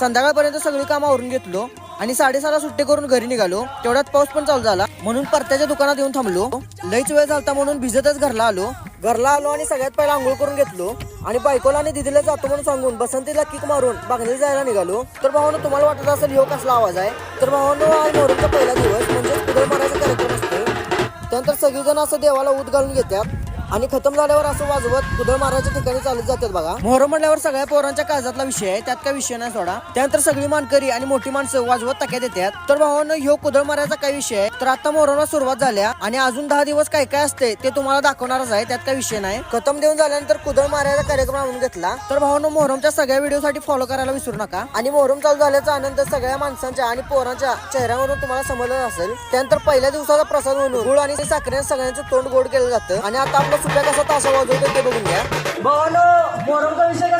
संध्याकाळपर्यंत सगळी कामं आवरून घेतलो आणि साडेसहाला सुट्टी करून घरी निघालो. तेवढ्यात पाऊस पण चालू झाला. म्हणून परत्याच्या दुकानात येऊन थांबलो. लईच वेळ झालता म्हणून भिजतच घरला आलो. घरला आलो आणि सगळ्यात पहिला आंघोळ करून घेतलो. आणि बायकोला आणि दिदीला जातो म्हणून सांगून बसंतीला किक मारून बागणीला जायला निघालो. तर भावानं तुम्हाला वाटत असेल हो कसला आवाज आहे? तर भावानं आज मोहरमचा पहिला दिवस म्हणजे कुदळ मारायचा कार्यक्रम असतो. त्यानंतर सगळीजण असं देवाला ऊत घालून घेतात. आणि खतम झाल्यावर असं वाजवत कुदळ मारायच्या ठिकाणी चालत जातात बघा. मोहरम म्हणल्यावर सगळ्या पोरांच्या काळजातला विषय आहे त्यात काय विषय नाही सोडा. त्यानंतर सगळी मानकरी आणि मोठी माणसं वाजवत टाक्यात येतात. तर भावानं ह्यो कुदळ मारायचा काय विषय आहे? तर आता मोहरमला सुरुवात झाल्या आणि अजून दहा दिवस काय काय असते ते तुम्हाला दाखवणारच आहे त्यात काय विषय नाही. खतम देऊन झाल्यानंतर कुदळ मारायचा कार्यक्रम आणून घेतला. तर भावानं मोहरमच्या सगळ्या व्हिडिओसाठी फॉलो करायला विसरू नका. आणि मोहरम चालू झाल्याचा आनंद सगळ्या माणसांच्या आणि पोरांच्या चेहऱ्यावरून तुम्हाला समजलं असेल. त्यानंतर पहिल्या दिवसाचा प्रसाद म्हणून गुळ आणि साखरेने सगळ्यांचं तोंड गोड केलं जातं. आणि आता आपलं सुद्धा कसा तासा वाजवतो ते बघून घ्या. भावानो मोरमचा विषय कसा